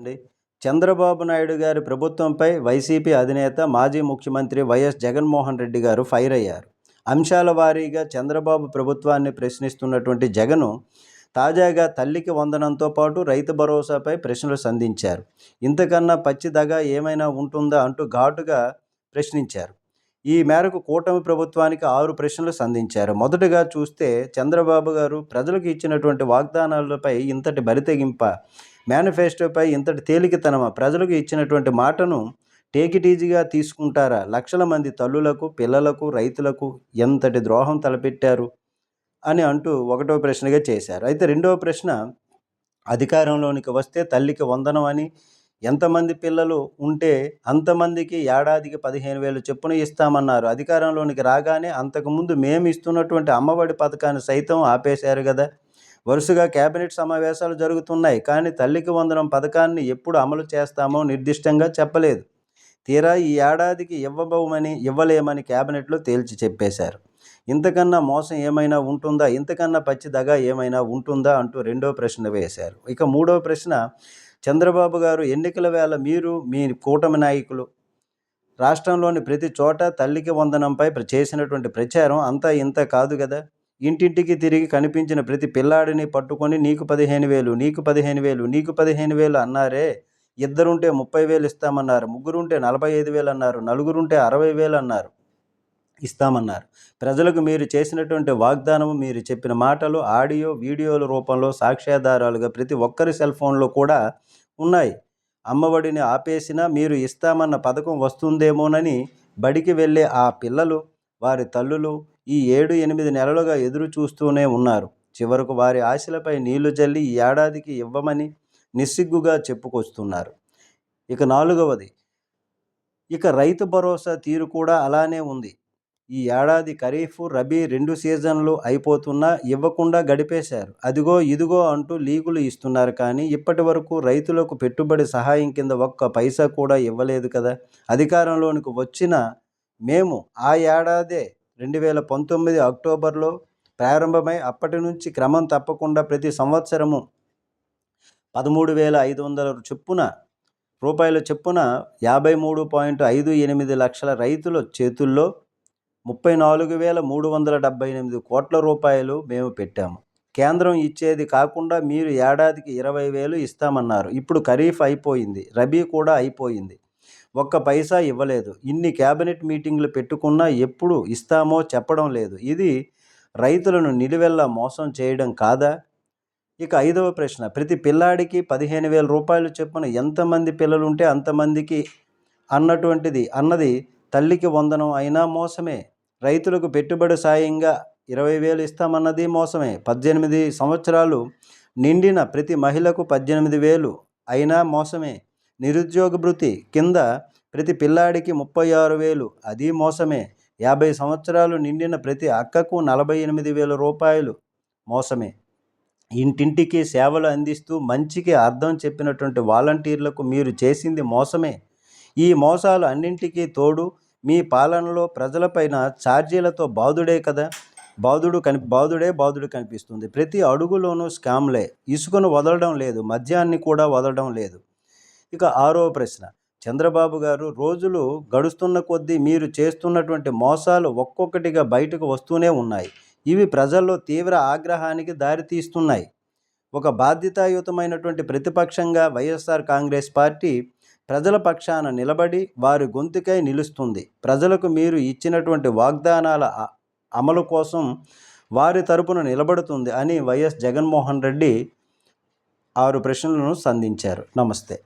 అండి. చంద్రబాబు నాయుడు గారి ప్రభుత్వంపై వైసీపీ అధినేత మాజీ ముఖ్యమంత్రి వైఎస్ జగన్మోహన్ రెడ్డి గారు ఫైర్ అయ్యారు. అంశాల వారీగా చంద్రబాబు ప్రభుత్వాన్ని ప్రశ్నిస్తున్నటువంటి జగను తాజాగా తల్లికి వందనంతో పాటు రైతు భరోసాపై ప్రశ్నలు సంధించారు. ఇంతకన్నా పచ్చిదగా ఏమైనా ఉంటుందా అంటూ ఘాటుగా ప్రశ్నించారు. ఈ మేరకు కూటమి ప్రభుత్వానికి ఆరు ప్రశ్నలు సంధించారు. మొదటగా చూస్తే చంద్రబాబు గారు ప్రజలకు ఇచ్చినటువంటి వాగ్దానాలపై ఇంతటి బరితెగింప మేనిఫెస్టోపై ఇంతటి తేలికతనమా ప్రజలకు ఇచ్చినటువంటి మాటను టేకిటీజీగా తీసుకుంటారా? లక్షల మంది తల్లులకు పిల్లలకు రైతులకు ఎంతటి ద్రోహం తలపెట్టారు? అని అంటూ ఒకటో ప్రశ్నగా చేశారు. అయితే రెండవ ప్రశ్న అధికారంలోనికి వస్తే తల్లికి వందనం అని ఎంతమంది పిల్లలు ఉంటే అంతమందికి ఏడాదికి పదిహేను వేలు చొప్పున ఇస్తామన్నారు. అధికారంలోనికి రాగానే అంతకుముందు మేము ఇస్తున్నటువంటి అమ్మఒడి పథకాన్ని సైతం ఆపేశారు కదా. వరుసగా కేబినెట్ సమావేశాలు జరుగుతున్నాయి కానీ తల్లికి వందనం పథకాన్ని ఎప్పుడు అమలు చేస్తామో నిర్దిష్టంగా చెప్పలేదు. తీరా ఈ ఏడాదికి ఇవ్వబోమని ఇవ్వలేమని కేబినెట్లో తేల్చి చెప్పేశారు. ఇంతకన్నా మోసం ఏమైనా ఉంటుందా? ఇంతకన్నా పచ్చి దగా ఏమైనా ఉంటుందా? అంటూ రెండో ప్రశ్న వేశారు. ఇక మూడో ప్రశ్న చంద్రబాబు గారు ఎన్నికల వేళ మీరు మీ కూటమి నాయకులు రాష్ట్రంలోని ప్రతి చోట తల్లికి వందనంపై ప్ర- చేసినటువంటి ప్రచారం అంతా ఇంత కాదు కదా? ఇంటింటికి తిరిగి కనిపించిన ప్రతి పిల్లాడిని పట్టుకొని నీకు పదిహేను వేలు నీకు పదిహేను వేలు నీకు పదిహేను వేలు అన్నారే. ఇద్దరుంటే ముప్పై వేలు ఇస్తామన్నారు ముగ్గురుంటే నలభై ఐదు వేలు అన్నారు నలుగురుంటే అరవై వేలు అన్నారు ఇస్తామన్నారు. ప్రజలకు మీరు చేసినటువంటి వాగ్దానం మీరు చెప్పిన మాటలు ఆడియో వీడియోల రూపంలో సాక్ష్యాధారాలుగా ప్రతి ఒక్కరి సెల్ ఫోన్లో కూడా ఉన్నాయి. అమ్మఒడిని ఆపేసినా మీరు ఇస్తామన్న పథకం వస్తుందేమోనని బడికి వెళ్ళే ఆ పిల్లలు వారి తల్లులు ఈ ఏడు ఎనిమిది నెలలుగా ఎదురు చూస్తూనే ఉన్నారు. చివరకు వారి ఆశలపై నీళ్ళు జల్లి ఈ ఏడాదికి ఇవ్వమని నిస్సిగ్గుగా చెప్పుకొస్తున్నారు. ఇక నాలుగవది ఇక రైతు భరోసా తీరు కూడా అలానే ఉంది. ఈ ఏడాది ఖరీఫ్ రబీ రెండు సీజన్లు అయిపోతున్నా ఇవ్వకుండా గడిపేశారు. అదిగో ఇదిగో అంటూ లీగులు ఇస్తున్నారు కానీ ఇప్పటి వరకు రైతులకు పెట్టుబడి సహాయం కింద ఒక్క పైసా కూడా ఇవ్వలేదు కదా. అధికారంలోనికి వచ్చిన మేము ఆ ఏడాదే రెండు వేల పంతొమ్మిది అక్టోబర్లో ప్రారంభమై అప్పటి నుంచి క్రమం తప్పకుండా ప్రతి సంవత్సరము పదమూడు వేల ఐదు వందల చొప్పున రూపాయల చొప్పున యాభై మూడు పాయింట్ ఐదు ఎనిమిది లక్షల రైతుల చేతుల్లో ముప్పై నాలుగు వేల మూడు వందల డెబ్బై ఎనిమిది కోట్ల రూపాయలు మేము పెట్టాము. కేంద్రం ఇచ్చేది కాకుండా మీరు ఏడాదికి ఇరవై వేలు ఇస్తామన్నారు. ఇప్పుడు ఖరీఫ్ అయిపోయింది రబీ కూడా అయిపోయింది. ఒక్క పైసా ఇవ్వలేదు. ఇన్ని క్యాబినెట్ మీటింగ్లు పెట్టుకున్నా ఎప్పుడు ఇస్తామో చెప్పడం లేదు. ఇది రైతులను నిలువెల్లా మోసం చేయడం కాదా? ఇక ఐదవ ప్రశ్న. ప్రతి పిల్లాడికి పదిహేను వేల రూపాయలు చొప్పున ఎంతమంది పిల్లలు ఉంటే అంతమందికి అన్నటువంటిది. అన్నది తల్లికి వందనం అయినా మోసమే. రైతులకు పెట్టుబడి సాయంగా ఇరవై వేలు ఇస్తామన్నది మోసమే. పద్దెనిమిది సంవత్సరాలు నిండిన ప్రతి మహిళకు పద్దెనిమిది వేలు అయినా మోసమే. నిరుద్యోగ భృతి కింద ప్రతి పిల్లాడికి ముప్పై ఆరు వేలు. అది మోసమే. యాభై సంవత్సరాలు నిండిన ప్రతి అక్కకు నలభై ఎనిమిది వేల రూపాయలు మోసమే. ఇంటింటికి సేవలు అందిస్తూ మంచికి అర్థం చెప్పినటువంటి వాలంటీర్లకు మీరు చేసింది మోసమే. ఈ మోసాలు అన్నింటికీ తోడు మీ పాలనలో ప్రజలపైన ఛార్జీలతో బాధుడే కదా. బాధుడు కని బాధుడే బాధుడు కనిపిస్తుంది. ప్రతి అడుగులోనూ స్కామ్లే. ఇసుకను వదలడం లేదు. మద్యాన్ని కూడా వదలడం లేదు. ఇక ఆరో ప్రశ్న. చంద్రబాబు గారు రోజులు గడుస్తున్న కొద్దీ మీరు చేస్తున్నటువంటి మోసాలు ఒక్కొక్కటిగా బయటకు వస్తూనే ఉన్నాయి. ఇవి ప్రజల్లో తీవ్ర ఆగ్రహానికి దారితీస్తున్నాయి ఒక బాధ్యతాయుతమైనటువంటి ప్రతిపక్షంగా వైఎస్ఆర్ కాంగ్రెస్ పార్టీ ప్రజల పక్షాన నిలబడి వారి గొంతుకై నిలుస్తుంది. ప్రజలకు మీరు ఇచ్చినటువంటి వాగ్దానాల అమలు కోసం వారి తరపున నిలబడుతుంది అని వైఎస్ జగన్మోహన్ రెడ్డి ఆరు ప్రశ్నలను సంధించారు. నమస్తే.